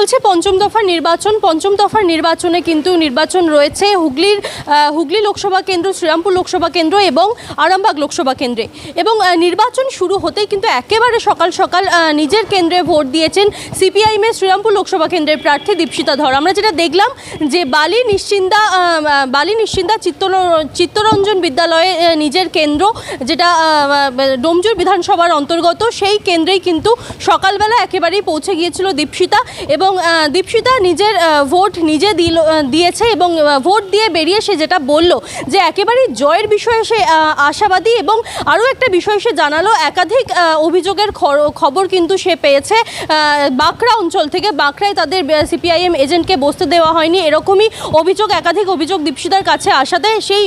চলছে পঞ্চম দফার নির্বাচন, পঞ্চম দফার নির্বাচনে কিন্তু নির্বাচন রয়েছে হুগলির হুগলি লোকসভা কেন্দ্র, শ্রীরামপুর লোকসভা কেন্দ্র এবং আরামবাগ লোকসভা কেন্দ্রে। এবং নির্বাচন শুরু হতেই কিন্তু একেবারে সকাল সকাল নিজের কেন্দ্রে ভোট দিয়েছেন সিপিআইএমের শ্রীরামপুর লোকসভা কেন্দ্রের প্রার্থী দীপশিতা ধর। আমরা যেটা দেখলাম যে বালি নিশ্চিন্দা বালি নিশ্চিন্দা চিত্তর চিত্তরঞ্জন বিদ্যালয়ে নিজের কেন্দ্র যেটা ডোমজুর বিধানসভার অন্তর্গত, সেই কেন্দ্রেই কিন্তু সকালবেলা একেবারেই পৌঁছে গিয়েছিল দীপশিতা। এবং আহ, দীপশিতা নিজের ভোট নিজে দিল দিয়েছে এবং ভোট দিয়ে বেরিয়ে সে যেটা বলল যে একেবারেই জয়ের বিষয়ে সে আশাবাদী এবং আরও একটা বিষয় সে জানালো একাধিক অভিযোগের খবর কিন্তু সে পেয়েছে। বাঁকড়া অঞ্চল থেকে বাঁকড়ায় তাদের সিপিআইএম এজেন্টকে বসতে দেওয়া হয়নি। এরকমই অভিযোগ একাধিক অভিযোগ দীপশিতার কাছে আসাতে সেই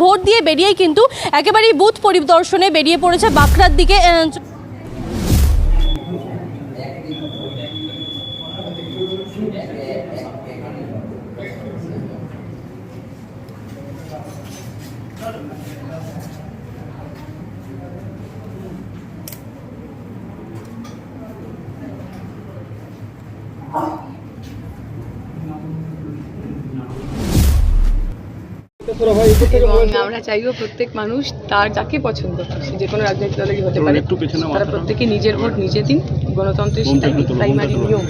ভোট দিয়ে বেরিয়েই কিন্তু একেবারেই বুথ পরিদর্শনে বেরিয়ে পড়েছে বাঁকড়ার দিকে এবং আমরা চাইব প্রত্যেক মানুষ তার যাকে পছন্দ সে যে কোনো রাজনৈতিক দলেরই হতে পারে তারা প্রত্যেকে নিজের ভোট নিজে দিন। গণতন্ত্রের সেটাই প্রাইমারি নিয়ম।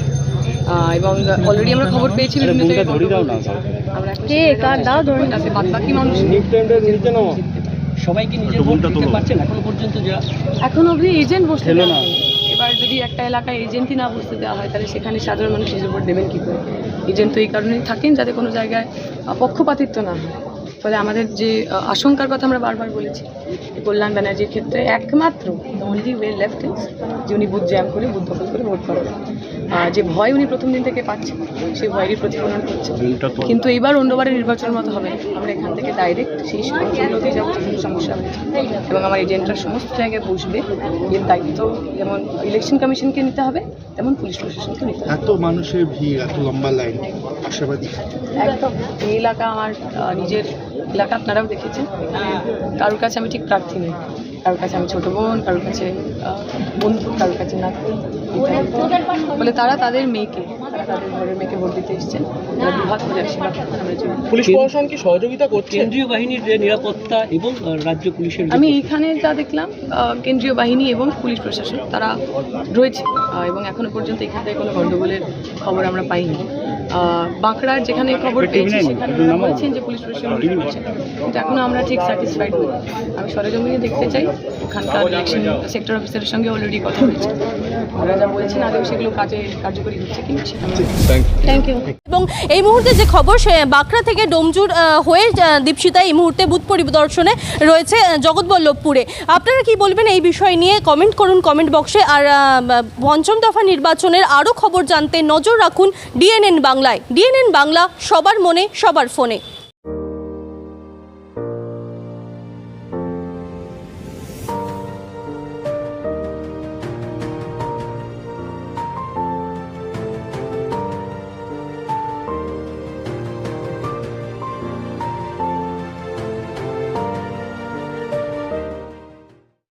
এবং অলরেডি আমরা খবর পেয়েছি বিভিন্ন জায়গায়। গন্ডগোল হয়েছে। আমরা এখন কে, কার দাও ধরুন। আছে বাদ বাকি মানুষ। সবাই কি নিজের ভোট দিতে পারছেন? এখনও পর্যন্ত যারা এখন অবধি এজেন্ট বসতে দেওয়া এবার যদি একটা এলাকায় এজেন্টই না বসতে দেওয়া হয় তাহলে সেখানে সাধারণ মানুষ নিজের ভোট দেবেন কী করে? এজেন্ট তো এই কারণেই থাকেন যাতে কোনো জায়গায় পক্ষপাতিত্ব না হয়। ফলে আমাদের যে আশঙ্কার কথা আমরা বারবার বলেছি কল্যাণ ব্যানার্জির ক্ষেত্রে একমাত্র অনলি ওয়ে লেফট ইজ যে উনি বুথ জ্যাম করে বুথ দখল করে ভোট করাবেন যে ভয় উনি প্রথম দিন থেকে পাচ্ছেন সেই ভয়েরই প্রতিফলন করছে। কিন্তু এইবার অন্যবারের নির্বাচন মতো হবে আমরা এখান থেকে ডাইরেক্ট সেই অঞ্চলগুলোতে যাব যেখানে সমস্যা এবং আমার এজেন্টরা সমস্ত জায়গায় বসবে এর দায়িত্ব যেমন ইলেকশন কমিশনকে নিতে হবে তেমন পুলিশ প্রশাসনকে নিতে হবে। এত মানুষের ভিড় এত লম্বা লাইন আশাবাদী? একদম। এই এলাকা আমার নিজের এলাকা আপনারাও দেখেছেন। কারোর কাছে আমি ঠিক প্রার্থী নই। কারোর কাছে আমি ছোটো বোন কারোর কাছে বন্ধু কারোর কাছে না বলে তারা তাদের মেয়েকে তারা তাদের ঘরের মেয়েকে ভোট দিতে এসছেন বিভাগ পুলিশ প্রশাসন কি সহযোগিতা করছে? কেন্দ্রীয় বাহিনীর যে নিরাপত্তা এবং রাজ্য পুলিশের আমি এইখানে যা দেখলাম কেন্দ্রীয় বাহিনী এবং পুলিশ প্রশাসন তারা রয়েছে এবং এখনও পর্যন্ত এখান থেকে কোনো গণ্ডগোলের খবর আমরা পাইনি। বাঁকড়ার যেখানে খবর পেয়েছি সেখানে বলছেন যে পুলিশ প্রশাসন রয়েছে। কিন্তু এখনও আমরা ঠিক স্যাটিসফাইড হই আমি সরেজমিনে দেখতে চাই ওখানকার ইলেকশন সেক্টর অফিসারের সঙ্গে অলরেডি কথা হয়েছে। ওরা যা বলছেন আদৌ সেগুলো কাজে কার্যকরী হচ্ছে কি থ্যাংক ইউ এবং এই মুহূর্তে যে খবর সে বাঁকড়া থেকে ডোমজুর হয়ে দীপশিতা এই মুহূর্তে বুথ পরিদর্শনে রয়েছে জগৎবল্লভপুরে। আপনারা কি বলবেন এই বিষয় নিয়ে? কমেন্ট করুন কমেন্ট বক্সে আর পঞ্চম দফা নির্বাচনের আরও খবর জানতে নজর রাখুন ডিএনএন বাংলায়। ডিএনএন বাংলা সবার মনে সবার ফোনে।